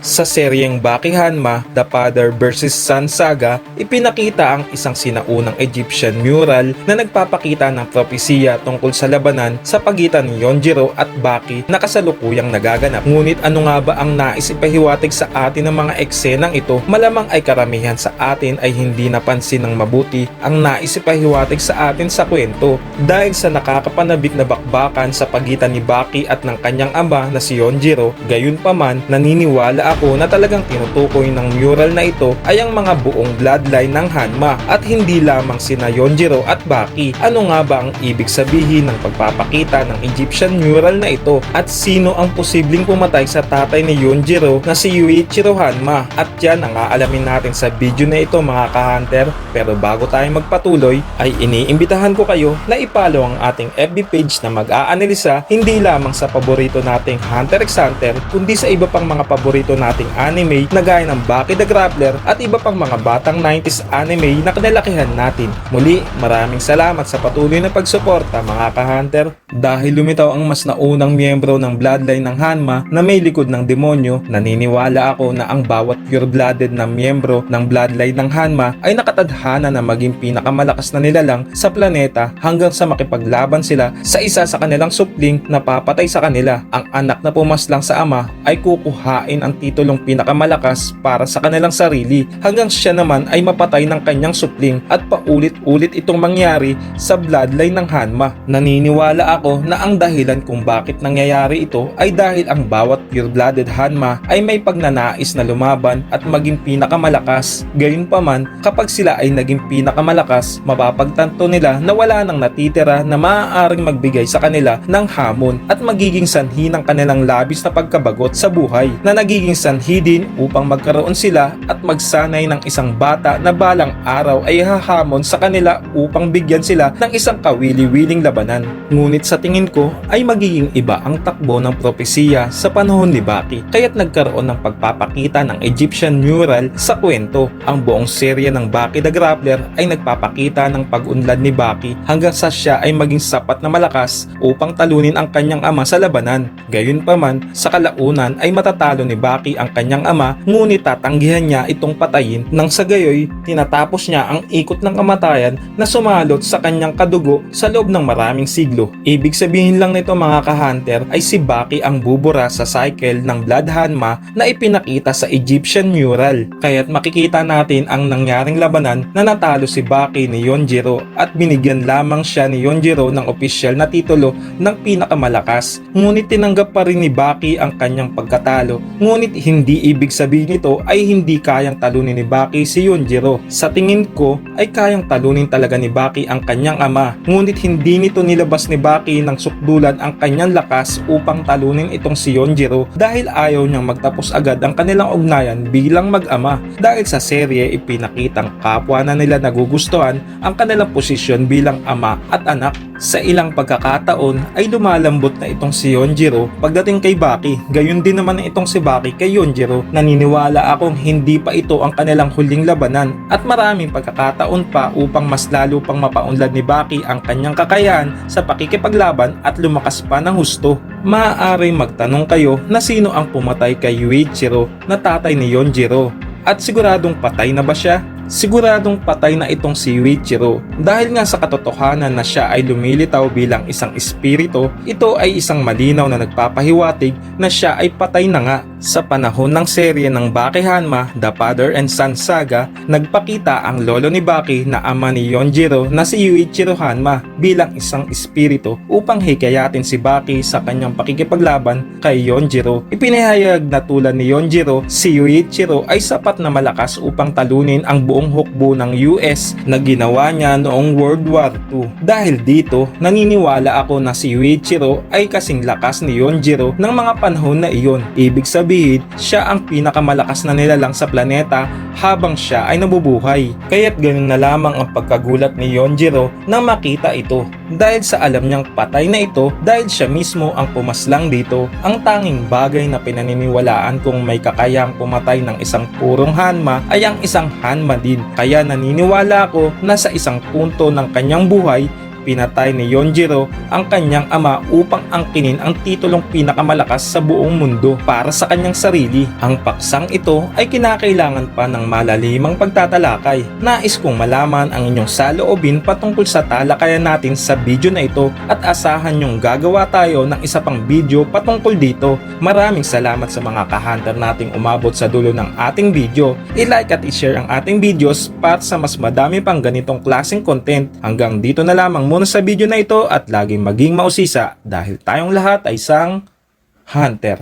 Sa seryeng Baki Hanma, The Father vs. Son Saga, ipinakita ang isang sinaunang Egyptian mural na nagpapakita ng propesiya tungkol sa labanan sa pagitan ni Yonjiro at Baki na kasalukuyang nagaganap. Ngunit ano nga ba ang nais ipahiwatig sa atin ng mga eksenang ito? Malamang ay karamihan sa atin ay hindi napansin ng mabuti ang nais ipahiwatig sa atin sa kwento dahil sa nakakapanabik na bakbakan sa pagitan ni Baki at ng kanyang ama na si Yonjiro, gayon pa man naniniwala ako na talagang tinutukoy ng mural na ito ay ang mga buong bloodline ng Hanma at hindi lamang sina Yonjiro at Baki. Ano nga ba ang ibig sabihin ng pagpapakita ng Egyptian mural na ito at sino ang posibleng pumatay sa tatay ni Yonjiro na si Yuichiro Hanma at yan ang aalamin natin sa video na ito mga ka-hunter pero bago tayo magpatuloy ay iniimbitahan ko kayo na ipalo ang ating FB page na mag-aanalisa hindi lamang sa paborito nating Hunter x Hunter kundi sa iba pang mga paborito nating anime na gaya ng Baki the Grappler at iba pang mga batang 90s anime na kinalakihan natin. Muli, maraming salamat sa patuloy na pagsuporta mga ka-hunter. Dahil lumitaw ang mas naunang miyembro ng bloodline ng Hanma na may likod ng demonyo, naniniwala ako na ang bawat pure-blooded na miyembro ng bloodline ng Hanma ay nakatadhana na maging pinakamalakas na nilalang sa planeta hanggang sa makipaglaban sila sa isa sa kanilang supling na papatay sa kanila. Ang anak na pumaslang sa ama ay kukuhain ang titulong pinakamalakas para sa kanilang sarili hanggang siya naman ay mapatay ng kanyang supling at paulit-ulit itong mangyari sa bloodline ng Hanma. Naniniwala ako na ang dahilan kung bakit nangyayari ito ay dahil ang bawat pure-blooded Hanma ay may pagnanais na lumaban at maging pinakamalakas. Gayunpaman, kapag sila ay naging pinakamalakas, mapapagtanto nila na wala nang natitira na maaaring magbigay sa kanila ng hamon at magiging sanhi ng kanilang labis na pagkabagot sa buhay na nagiging sanhi din upang magkaroon sila at magsanay ng isang bata na balang araw ay hahamon sa kanila upang bigyan sila ng isang kawili-wiling labanan. Ngunit sa tingin ko ay magiging iba ang takbo ng propesiya sa panahon ni Baki kaya't nagkaroon ng pagpapakita ng Egyptian mural sa kwento. Ang buong serye ng Baki the Grappler ay nagpapakita ng pag-unlad ni Baki hanggang sa siya ay maging sapat na malakas upang talunin ang kanyang ama sa labanan. Gayunpaman, sa kalaunan ay matatalo ni Baki ang kanyang ama ngunit tatanggihan niya itong patayin nang sa gayoy tinatapos niya ang ikot ng kamatayan na sumalot sa kanyang kadugo sa loob ng maraming siglo. Ibig sabihin lang nito mga ka-hunter ay si Baki ang bubura sa cycle ng Blood Hanma na ipinakita sa Egyptian mural. Kaya't makikita natin ang nangyaring labanan na natalo si Baki ni Yonjiro at binigyan lamang siya ni Yonjiro ng opisyal na titulo ng pinakamalakas. Ngunit tinanggap pa rin ni Baki ang kanyang pagkatalo. Ngunit hindi ibig sabihin nito ay hindi kayang talunin ni Baki si Yonjiro. Sa tingin ko ay kayang talunin talaga ni Baki ang kanyang ama. Ngunit hindi nito nilabas ni Baki ng sukdulan ang kanyang lakas upang talunin itong si Yonjiro dahil ayaw niyang magtapos agad ang kanilang ugnayan bilang mag-ama. Dahil sa serye ipinakitang kapwa na nila nagugustuhan ang kanilang posisyon bilang ama at anak. Sa ilang pagkakataon ay lumalambot na itong si Yonjiro pagdating kay Baki. Gayon din naman itong si Baki kay Yonjiro. Naniniwala akong hindi pa ito ang kanilang huling labanan at maraming pagkakataon pa upang mas lalo pang mapaunlad ni Baki ang kanyang kakayahan sa pakikipaglaban at lumakas pa ng husto. Maaari magtanong kayo na sino ang pumatay kay Yuichiro na tatay ni Yonjiro at siguradong patay na ba siya? Siguradong patay na itong si Yuichiro dahil nga sa katotohanan na siya ay lumilitaw bilang isang espiritu, ito ay isang malinaw na nagpapahiwatig na siya ay patay na nga. Sa panahon ng serye ng Baki Hanma, The Father and Son Saga, nagpakita ang lolo ni Baki na ama ni Yonjiro na si Yuichiro Hanma bilang isang espiritu upang hikayatin si Baki sa kanyang pakikipaglaban kay Yonjiro. Ipinahayag na tulad ni Yonjiro, si Yuichiro ay sapat na malakas upang talunin ang buong hukbo ng US na ginawa niya noong World War II. Dahil dito, naniniwala ako na si Yuichiro ay kasing lakas ni Yonjiro ng mga panahon na iyon. Ibig sabihin, siya ang pinakamalakas na nilalang sa planeta habang siya ay nabubuhay. Kaya't ganun na lamang ang pagkagulat ni Yonjiro nang makita ito. Dahil sa alam niyang patay na ito dahil siya mismo ang pumaslang dito, ang tanging bagay na pinaniniwalaan kung may kakayang pumatay ng isang purong Hanma ay ang isang Hanma din. Kaya naniniwala ako na sa isang punto ng kanyang buhay pinatay ni Yonjiro ang kanyang ama upang angkinin ang titulong pinakamalakas sa buong mundo para sa kanyang sarili. Ang paksang ito ay kinakailangan pa ng malalimang pagtatalakay. Nais kong malaman ang inyong saloobin patungkol sa talakayan natin sa video na ito at asahan yung gagawa tayo ng isa pang video patungkol dito. Maraming salamat sa mga ka-hunter nating umabot sa dulo ng ating video. I-like at i-share ang ating videos para sa mas madami pang ganitong klaseng content. Hanggang dito na lamang muna sa video na ito at laging maging mausisa dahil tayong lahat ay isang hunter.